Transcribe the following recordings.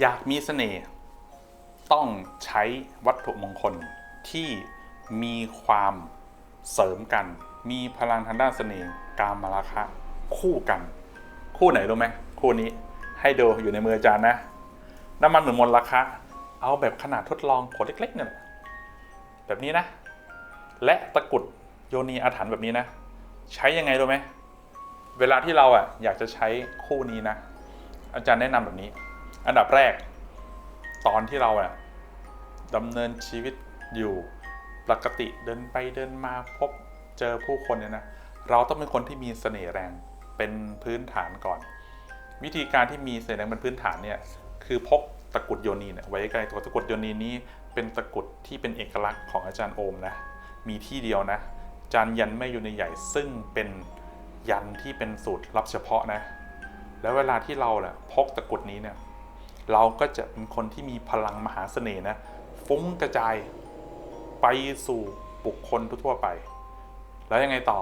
อยากมีเสน่ห์ต้องใช้วัตถุมงคลที่มีความเสริมกัน มีพลังทางด้านเสน่ห์กามราคะคู่กัน คู่ไหนรู้ไหมคู่นี้ให้ดูอยู่ในมืออาจารย์นะ น้ำมันเหมือนมนต์ราคาเอาแบบขนาดทดลองขวดเล็กๆเนี่ยแบบนี้นะ และตะกุดโยนีอาถรรพ์แบบนี้นะ ใช้ยังไงรู้ไหมเวลาที่เราอะอยากจะใช้คู่นี้นะ อาจารย์แนะนำแบบนี้ อันดับแรก ตอนที่เราอะดำเนินชีวิตอยู่ปกติเดินไปเดินมาพบเจอผู้คนเนี่ยนะเราต้องเป็นคนที่มีเสน่ห์แรงเป็นพื้นฐานก่อน วิธีการที่มีเสน่ห์แรงเป็นพื้นฐานเนี่ยคือพกตะกุดโยนีเนี่ยไว้ใกล้ตัวตะกุดโยนีนี้เป็นตะกุดที่เป็นเอกลักษณ์ของอาจารย์โอมนะมีที่เดียวนะจานยันแม่ยูในใหญ่ซึ่งเป็นยันที่เป็นสูตรลับเฉพาะนะ แล้วเวลาที่เราแหละพกตะกุดนี้เนี่ย เราก็จะเป็นคนที่มีพลังมหาเสน่ห์นะฟุ้งกระจายไปสู่บุคคลทั่วไป แล้วยังไงต่อ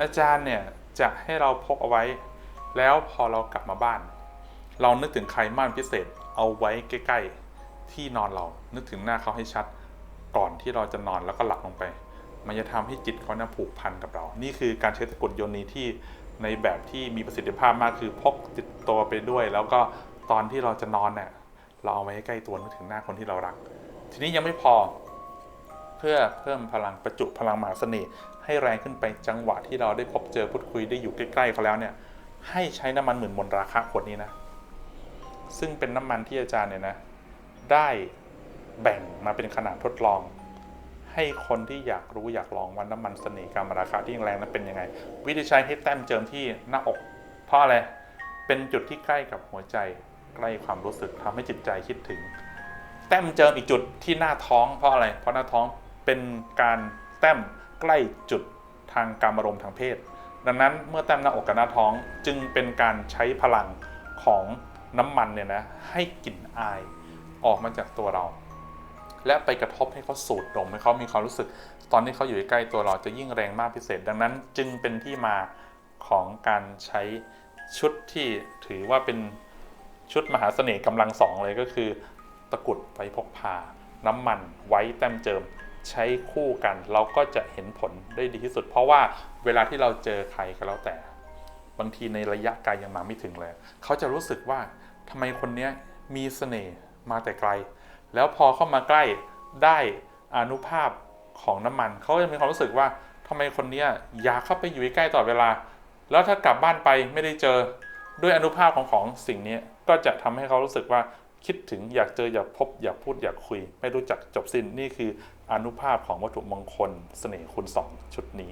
อาจารย์เนี่ยจะให้เราพกเอาไว้ แล้วพอเรากลับมาบ้าน เรานึกถึงใครมานพิเศษเอาไว้ใกล้ ๆ ที่นอนเรา นึกถึงหน้าเขาให้ชัด ก่อนที่เราจะนอนแล้วก็หลับลงไป มันจะทำให้จิตเขาเนี่ยผูกพันกับเรา นี่คือการใช้ตะกรุดโยนีที่ในแบบที่มีประสิทธิภาพมากคือพกติดตัวไปด้วย แล้วก็ ตอนที่เราจะนอนเนี่ยเราเอาไว้ใกล้ตัวนึกถึงหน้าคนที่เรารัก ทีนี้ยังไม่พอ เพื่อเพิ่มพลังประจุพลังมหาเสน่ห์ให้แรงขึ้นไปจังหวะที่เราได้พบเจอพูดคุยได้อยู่ใกล้ๆเขาแล้วเนี่ย ให้ใช้น้ำมันหมื่นมนราคาขวดนี้นะ ซึ่งเป็นน้ำมันที่อาจารย์เนี่ยนะ ได้แบ่งมาเป็นขนาดทดลอง ให้คนที่อยากรู้อยากลองว่าน้ำมันเสน่ห์การมราคาที่แรงนั้นเป็นยังไง วิธีใช้ให้แต้มเจิมที่หน้าอกเพราะอะไรเป็นจุดที่ใกล้กับหัวใจ ใกล้ความรู้สึกทำให้จิตใจคิดถึง แต้มเจิมอีกจุดที่หน้าท้องเพราะอะไร เพราะหน้าท้องเป็นการแต้มใกล้จุดทางการอารมณ์ทางเพศ ดังนั้นเมื่อแต้มหน้าอกกับหน้าท้องจึงเป็นการใช้พลังของน้ำมันเนี่ยนะให้กลิ่นอายออกมาจากตัวเรา และไปกระทบให้เขาสูดดมให้เขามีความรู้สึก ตอนที่เขาอยู่ใกล้ตัวเราจะยิ่งแรงมากพิเศษ ดังนั้นจึงเป็นที่มาของการใช้ชุดที่ถือว่าเป็น ชุดมหาเสน่ห์กำลังสองเลยก็คือ ตะกุดไว้พกพา น้ำมันไว้แต้มเจิมใช้คู่กัน เราก็จะเห็นผลได้ดีที่สุด เพราะว่าเวลาที่เราเจอใครก็แล้วแต่ บางทีในระยะไกลยังมาไม่ถึงเลย เขาจะรู้สึกว่าทำไมคนนี้มีเสน่ห์มาแต่ไกล แล้วพอเข้ามาใกล้ได้อานุภาพของน้ำมัน เขาจะมีความรู้สึกว่าทำไมคนนี้อยากเข้าไปอยู่ใกล้ตลอดเวลา แล้วถ้ากลับบ้านไปไม่ได้เจอ ด้วยอนุภาพของของสิ่งนี้ก็จะทำให้เขารู้สึกว่าคิดถึงอยากเจออยากพบอยากพูดอยากคุย ไม่รู้จักจบสิ้นนี่คืออนุภาพของวัตถุมงคลเสน่ห์คุณสองชุดนี้